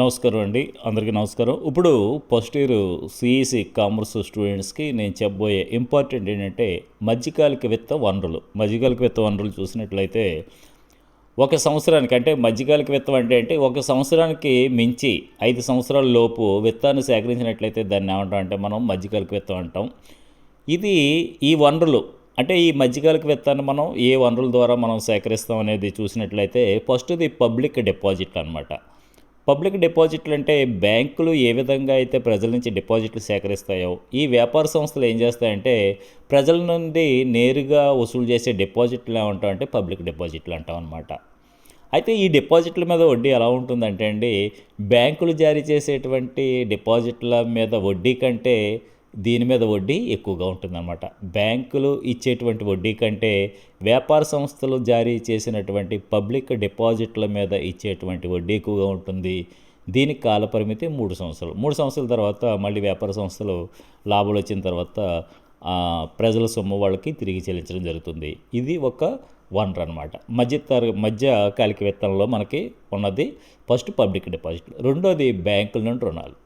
నమస్కారం అండి. అందరికీ నమస్కారం. ఇప్పుడు ఫస్ట్ ఇయర్ సిఈసి కామర్స్ స్టూడెంట్స్కి నేను చెప్పబోయే ఇంపార్టెంట్ ఏంటంటే మధ్యకాలిక విత్త వనరులు. మధ్యకాలిక విత్త వనరులు చూసినట్లయితే ఒక సంవత్సరానికి అంటే మధ్యకాలిక విత్తం అంటే అంటే ఒక సంవత్సరానికి మించి ఐదు సంవత్సరాల లోపు విత్తాన్ని సేకరించినట్లయితే దాన్ని ఏమంటాం అంటే మనం మధ్యకాలిక విత్తం అంటాం. ఇది ఈ వనరులు అంటే ఈ మధ్యకాలిక విత్తాన్ని మనం ఏ వనరుల ద్వారా మనం సేకరిస్తాం అనేది చూసినట్లయితే ఫస్ట్ది పబ్లిక్ డిపాజిట్ అనమాట పబ్లిక్ డిపాజిట్లు అంటే బ్యాంకులు ఏ విధంగా అయితే ప్రజల నుంచి డిపాజిట్లు సేకరిస్తాయో ఈ వ్యాపార సంస్థలు ఏం చేస్తాయంటే ప్రజల నుండి నేరుగా వసూలు చేసే డిపాజిట్లు ఏమంటాం అంటే పబ్లిక్ డిపాజిట్లు అంటాం అనమాట అయితే ఈ డిపాజిట్ల మీద వడ్డీ ఎలా ఉంటుందంటే అండి బ్యాంకులు జారీ చేసేటువంటి డిపాజిట్ల మీద వడ్డీ కంటే దీని మీద వడ్డీ ఎక్కువగా ఉంటుందన్నమాట. బ్యాంకులు ఇచ్చేటువంటి వడ్డీ కంటే వ్యాపార సంస్థలు జారీ చేసినటువంటి పబ్లిక్ డిపాజిట్ల మీద ఇచ్చేటువంటి వడ్డీ ఎక్కువగా ఉంటుంది. దీనికి కాలపరిమితి మూడు సంవత్సరాలు. మూడు సంవత్సరాల తర్వాత మళ్ళీ వ్యాపార సంస్థలు లాభాలు వచ్చిన తర్వాత ప్రజల సొమ్ము వాళ్ళకి తిరిగి చెల్లించడం జరుగుతుంది. ఇది ఒక వనరు అనమాట మధ్య తర మధ్య కాలిక విత్తనంలో మనకి ఉన్నది ఫస్ట్ పబ్లిక్ డిపాజిట్ రెండోది బ్యాంకుల నుండి రుణాలు.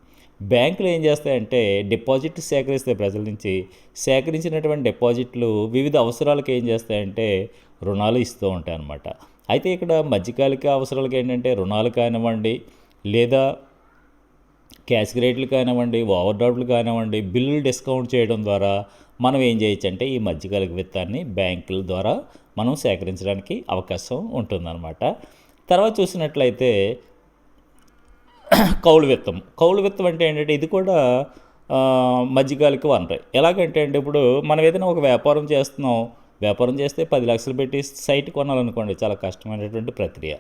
బ్యాంకులు ఏం చేస్తాయంటే డిపాజిట్లు సేకరిస్తాయి ప్రజల నుంచి సేకరించినటువంటి డిపాజిట్లు వివిధ అవసరాలకు ఏం చేస్తాయంటే రుణాలు ఇస్తూ ఉంటాయి అన్నమాట అయితే ఇక్కడ మధ్యకాలిక అవసరాలకు ఏంటంటే రుణాలు కానివ్వండి లేదా క్యాష్ రేట్లు కానివ్వండి ఓవర్ డ్రాఫ్ట్లు కానివ్వండి బిల్లులు డిస్కౌంట్ చేయడం ద్వారా మనం ఏం చేయొచ్చు అంటే ఈ మధ్యకాలిక విత్తాన్ని బ్యాంకుల ద్వారా మనం సేకరించడానికి అవకాశం ఉంటుందన్నమాట. తర్వాత చూసినట్లయితే కౌలు విత్తం కౌలు విత్తం అంటే ఏంటంటే ఇది కూడా ఆ, మధ్యకాలిక వనరు ఎలాగంటే అంటే ఇప్పుడు మనం ఏదైనా ఒక వ్యాపారం చేస్తున్నాం. వ్యాపారం చేస్తే పది లక్షలు పెట్టి సైట్ కొనాలనుకోండి చాలా కష్టమైనటువంటి ప్రక్రియ.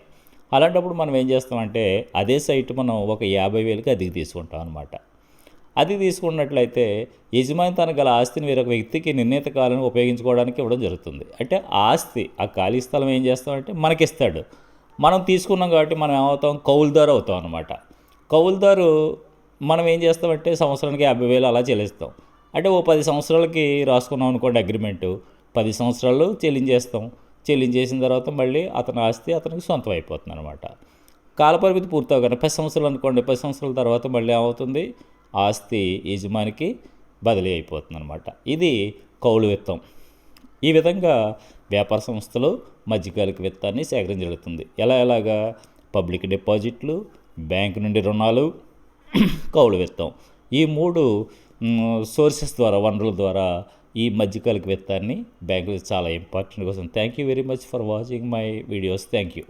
అలాంటప్పుడు మనం ఏం చేస్తామంటే అదే సైట్ మనం ఒక యాభై వేలకి అదికి తీసుకుంటాం అనమాట అది తీసుకున్నట్లయితే యజమాని తన గల ఆస్తిని వేరొక వ్యక్తికి నిర్ణీత కాలాన్ని ఉపయోగించుకోవడానికి ఇవ్వడం జరుగుతుంది. అంటే ఆస్తి ఆ ఖాళీ స్థలం ఏం చేస్తామంటే మనకిస్తాడు. మనం తీసుకున్నాం కాబట్టి మనం ఏమవుతాం? కౌలుదారు అవుతాం అనమాట కౌలుదారు మనం ఏం చేస్తామంటే సంవత్సరానికి యాభై వేలు అలా చెల్లిస్తాం. అంటే ఓ పది సంవత్సరాలకి రాసుకున్నాం అనుకోండి అగ్రిమెంటు. పది సంవత్సరాలు చెల్లించేస్తాం. చెల్లించేసిన తర్వాత మళ్ళీ అతని ఆస్తి అతనికి సొంతం అయిపోతుంది అనమాట కాలపరిమితి పూర్తవగానే పది సంవత్సరాలు అనుకోండి పది సంవత్సరాల తర్వాత మళ్ళీ ఏమవుతుంది? ఆస్తి యజమానికి బదిలీ అయిపోతుంది అనమాట ఇది కౌలు విత్తం. ఈ విధంగా వ్యాపార సంస్థలు మధ్యకాలిక విత్తాన్ని సేకరించబడుతుంది ఎలా ఎలాగా? పబ్లిక్ డిపాజిట్లు బ్యాంకు నుండి రుణాలు కౌలు విత్తం ఈ మూడు సోర్సెస్ ద్వారా వనరుల ద్వారా ఈ మధ్యకాలిక విత్తాన్ని బ్యాంకులు చాలా ఇంపార్టెంట్ కోసం. Thank you very much for watching my videos thank you